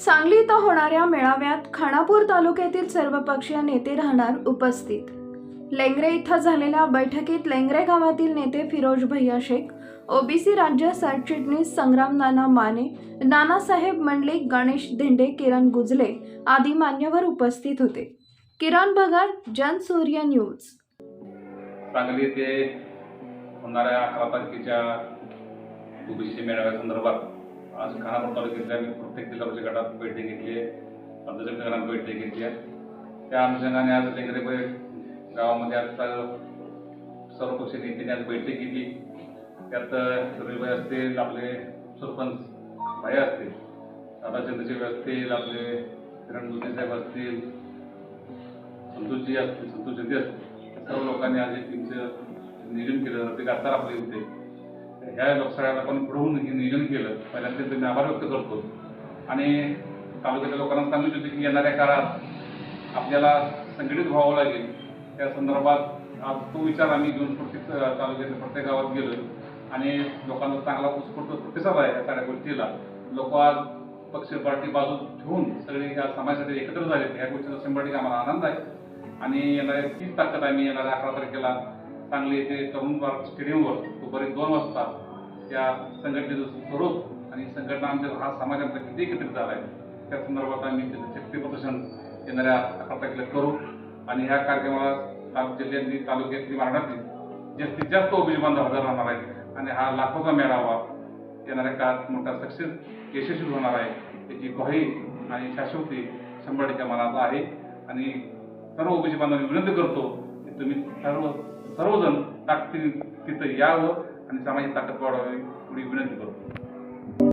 सांगली इथं होणाऱ्या मेळाव्यात खानापूर तालुक्यातील सर्वपक्षीय नेते राहणार उपस्थित. लेंगरे इथं झालेल्या बैठकीत लेंगरे गावातील नेते फिरोज भैया शेख ओबीसी राज्य सरचिटणीस संग्राम नाना माने नानासाहेब मंडलिक गणेश धेंडे किरण गुजले आदी मान्यवर उपस्थित होते. किरण भगत जनसूर्य न्यूज. सांगली येथे होणाऱ्या अकरा तारखेच्या ओबीसी मेळाव्यासंदर्भात आज खानापूर तालुक्यातल्या आम्ही प्रत्येक जिल्हा परिषद गटात बैठक घेतली आहे. अध्यक्ष गटात बैठक घेतली आहे. त्या अनुषंगाने आज लेंगरे गावामध्ये आज सर्वपक्षीय नेत्यांनी आज बैठक घेतली. त्यात रविबाई असतील आपले सरपंच भाई असतील दादा चंद्रशेखर असतील आपले किरण गुजरे साहेब असतील संतोषजी असतील संतोष जती असतील सर्व लोकांनी आज एक टीमचं नियोजन केलं. ते गातार आपले होते ह्या लोकसभेला आपण घडवून हे नियोजन केलं. पहिल्यांदा त्यांनी मी आभार व्यक्त करतो. आणि तालुक्याच्या लोकांना सांगितले होते की येणाऱ्या काळात आपल्याला संघटित व्हावं लागेल. त्या संदर्भात आज तो विचार आम्ही घेऊन प्रत्येक तालुक्याच्या प्रत्येक गावात गेलो आणि लोकांना चांगला उत्स्फूर्त प्रतिसाद आहे या सगळ्या गोष्टीला. लोक आज पक्ष पार्टी बाजू ठेवून सगळे या समाजासाठी एकत्र झाले ह्या गोष्टीचा शंभर टक्के आम्हाला आनंद आहे. आणि येणाऱ्या तीच ताकद आम्ही येणाऱ्या अकरा तारखेला सांगली येथे तरुण पार्क स्टेडियमवर दुपारी दोन वाजता त्या संघटनेचं स्वरूप आणि संघटना आमच्या हा समाज आमचा किती एकत्रित झाला आहे त्या संदर्भात आम्ही त्याचं शक्ती प्रदर्शन येणाऱ्या अकरा तारखेला करू. आणि ह्या कार्यक्रमाला तालु जिल्ह्यातली तालुक्यातली महाराष्ट्रातली जास्तीत जास्त ओबीसी बांधव हजर राहणार आहे आणि हा लाखोचा मेळावा येणाऱ्या काळात मोठा सक्सेस यशस्वी होणार आहे त्याची ग्वाही आणि शाश्वती शंभर टक्के मनात आहे. आणि सर्व ओबीसी बांधवांनी विनंती करतो की तुम्ही सर्व सर्वजण ताकदी तिथं यावं आणि सामाजिक ताकद वाढवावी एवढी विनंती करतो